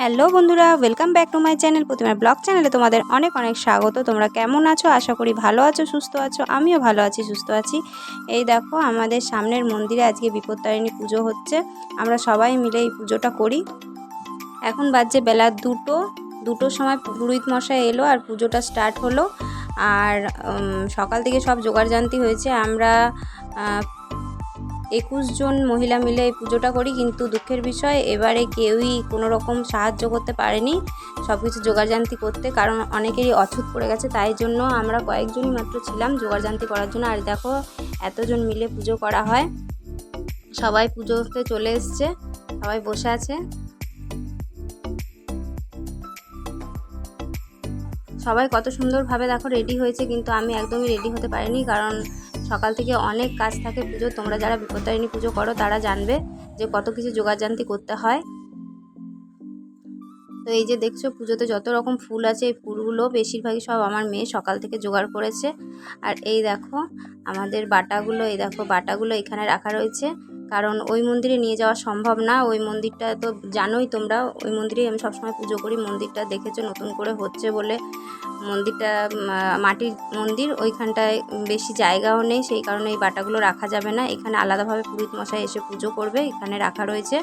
Hello বন্ধুরা welcome back to my channel প্রতিমার blog চ্যানেলে তোমাদের অনেক অনেক স্বাগত। তোমরা কেমন আছো? আশা করি ভালো আছো, সুস্থ আছো, আমিও ভালো আছি, সুস্থ আছি। এই দেখো, আমাদের সামনের মন্দিরে আজকে বিপত্তারিণী পুজো হচ্ছে। আমরা সবাই মিলে এই পুজোটা করি। এখন বাজছে বেলা দুটো। দুটোর সময় পুরোহিত মশাই এলো আর পুজোটা স্টার্ট হলো। আর সকাল থেকে সব জোগাড়জান্তি হয়েছে। আমরা একুশ জন মহিলা মিলে এই পুজোটা করি, কিন্তু দুঃখের বিষয়, এবারে কেউই কোনো রকম সাহায্য করতে পারেনি সব কিছু জোগাড়জান্তি করতে, কারণ অনেকেরই অছুত পড়ে গেছে, তাই জন্য আমরা কয়েকজনই মাত্র ছিলাম জোগাড়জান্তি করার জন্য। আর দেখো, এতজন মিলে পুজো করা হয়। সবাই পুজোতে চলে এসছে, সবাই বসে আছে। সবাই কত সুন্দরভাবে দেখো রেডি হয়েছে, কিন্তু আমি একদমই রেডি হতে পারিনি, কারণ সকাল থেকে অনেক কাজ থাকে পুজো। তোমরা যারা বিপত্তারিণী পুজো করো, তারা জানবে যে কত কিছু যোগাযান্তি করতে হয়। তো এই যে দেখছ, পুজোতে যত রকম ফুল আছে, এই ফুলগুলো বেশিরভাগই সব আমার মেয়ে সকাল থেকে জোগাড় করেছে। আর এই দেখো, আমাদের বাটাগুলো, এই দেখো বাটাগুলো এখানে রাখা রয়েছে। কারণ ওই মন্দিরে নিয়ে যাওয়া সম্ভব না। ওই মন্দিরটা তো জানোই তোমরা, ওই মন্দিরেই আমি সবসময় পুজো করি। মন্দিরটা দেখেছ, নতুন করে হচ্ছে বলে। মন্দিরটা মাটির মন্দির, ওইখানটায় বেশি জায়গাও নেই, সেই কারণে এই বাটাগুলো রাখা যাবে না। এখানে আলাদাভাবে পুরোহিত মশাই এসে পুজো করবে, এখানে রাখা রয়েছে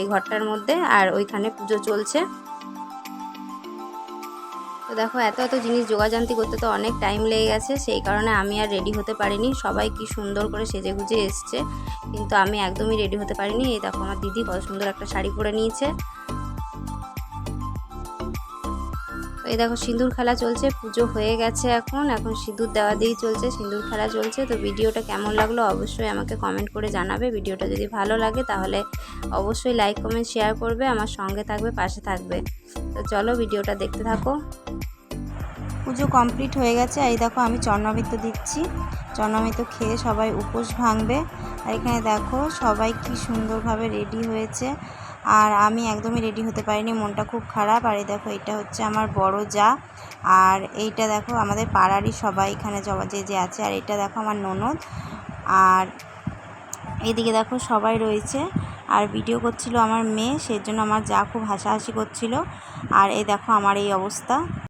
এই ঘরটার মধ্যে, আর ওইখানে পুজো চলছে। তো দেখো, এত এত জিনিস যোগাযান্তি করতে তো অনেক টাইম লেগে গেছে, সেই কারণে আমি আর রেডি হতে পারিনি। সবাই কি সুন্দর করে সেজে গুজে এসছে, কিন্তু আমি একদমই রেডি হতে পারিনি। এই দেখো, আমার দিদি কত সুন্দর একটা শাড়ি পরে নিয়েছে। এই দেখো, সিঁদুর খেলা চলছে, পুজো হয়ে গেছে এখন। এখন সিঁদুর দেওয়া দিয়েই চলছে, সিঁদুর খেলা চলছে। তো ভিডিওটা কেমন লাগল অবশ্যই আমাকে কমেন্ট করে জানাবে। ভিডিওটা যদি ভালো লাগে তাহলে অবশ্যই লাইক কমেন্ট শেয়ার করবে। আমার সঙ্গে থাকবে, পাশে থাকবে। তো চলো, ভিডিওটা দেখতে থাকো। পুজো কমপ্লিট হয়ে গেছে। এই দেখো আমি চন্নমিত্র দিচ্ছি। চন্নমিত্র খেয়ে সবাই উপোস ভাঙবে। আর এখানে দেখো সবাই কি সুন্দরভাবে রেডি হয়েছে। আর আমি একদমই রেডি হতে পারিনি, মনটা খুব খারাপ। আর এই দেখো এটা হচ্ছে আমার বড় যা। আর এইটা দেখো আমাদের পাড়ারই সবাই এখানে জবা- যে যে আছে। আর এটা দেখো আমার ননদ। আর এইদিকে দেখো সবাই রয়েছে। আর ভিডিও করছিল আমার মেয়ে সেই জন্য আমার যা খুব হাসাহাসি করছিল। আর এই দেখো আমার এই অবস্থা।